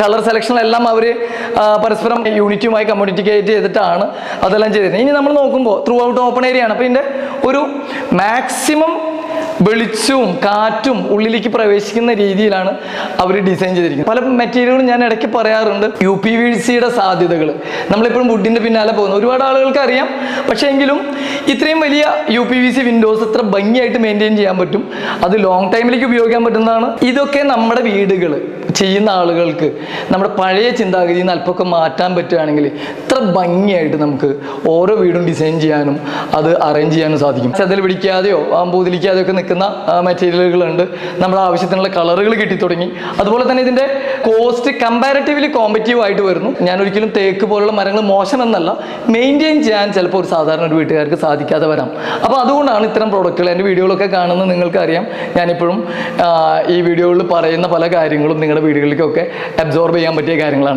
Colour സെലക്ഷനിലെല്ലാം അവർ പരസ്പരം യൂണിറ്റുമായി communicate ചെയ്തിട്ടാണ് അതെല്ലാം ചെയ്തിരുന്നത്. ഇനി നമ്മൾ നോക്കുമ്പോൾ ത്രൂ ഔട്ട് ഓപ്പൺ ഏരിയ ആണ്. അപ്പോൾ ഇതിന്റെ ഒരു മാക്സിമം വെളിച്ചവും കാറ്റും ഉള്ളിലേക്ക് പ്രവേശിക്കുന്ന രീതിയിലാണ് അവർ ഡിസൈൻ ചെയ്തിരിക്കുന്നത്. പല മെറ്റീരിയലുകളും ഞാൻ ഇടയ്ക്ക് പറയാറുണ്ട്. യു പി വി സിയുടെ സാധ്യതകൾ നമ്മളിപ്പോഴും വുഡിന്റെ പിന്നാലെ പോകുന്നു. ഒരുപാട് ആളുകൾക്ക് അറിയാം. പക്ഷേ എങ്കിലും ഇത്രയും വലിയ U P V C windows എത്ര ഭംഗിയായിട്ട് മെയിന്റെയിൻ ചെയ്യാൻ പറ്റും. അത് ലോങ് ടൈമിലേക്ക് ഉപയോഗിക്കാൻ പറ്റുന്നതാണ്. ഇതൊക്കെ നമ്മുടെ വീടുകൾ ചെയ്യുന്ന ആളുകൾക്ക് നമ്മുടെ പഴയ ചിന്താഗതിയിൽ നിന്ന് അല്പമൊക്കെ മാറ്റാൻ പറ്റുകയാണെങ്കിൽ ഇത്ര ഭംഗിയായിട്ട് നമുക്ക് ഓരോ വീടും ഡിസൈൻ ചെയ്യാനും അത് അറേഞ്ച് ചെയ്യാനും സാധിക്കും. ചതിൽ പിടിക്കാതെയോ പൂതിലിക്കാതെയോ ഒക്കെ നിൽക്കുന്ന മെറ്റീരിയലുകളുണ്ട്. നമ്മുടെ ആവശ്യത്തിനുള്ള കളറുകൾ കിട്ടി തുടങ്ങി അതുപോലെ തന്നെ ഇതിന്റെ കോസ്റ്റ് കമ്പാരിറ്റീവ്ലി കോമ്പറ്റീവ് ആയിട്ട് വരുന്നു. ഞാൻ ഒരിക്കലും തേക്ക് പോലുള്ള മരങ്ങൾ മോശമെന്നല്ല മെയിന്റെയിൻ ചെയ്യാൻ ചിലപ്പോൾ ഒരു സാധാരണ ഒരു വീട്ടുകാർക്ക് സാധിക്കാതെ വരാം. അപ്പോൾ അതുകൊണ്ടാണ് ഇത്തരം പ്രോഡക്റ്റുകൾ എന്റെ വീഡിയോകളൊക്കെ കാണുന്നത് നിങ്ങൾക്കറിയാം. ഞാനിപ്പോഴും ഈ വീഡിയോകളിൽ പറയുന്ന പല കാര്യങ്ങളും നിങ്ങളുടെ വീടുകളിലേക്കൊക്കെ അബ്സോർബ് ചെയ്യാൻ പറ്റിയ കാര്യങ്ങളാണ്.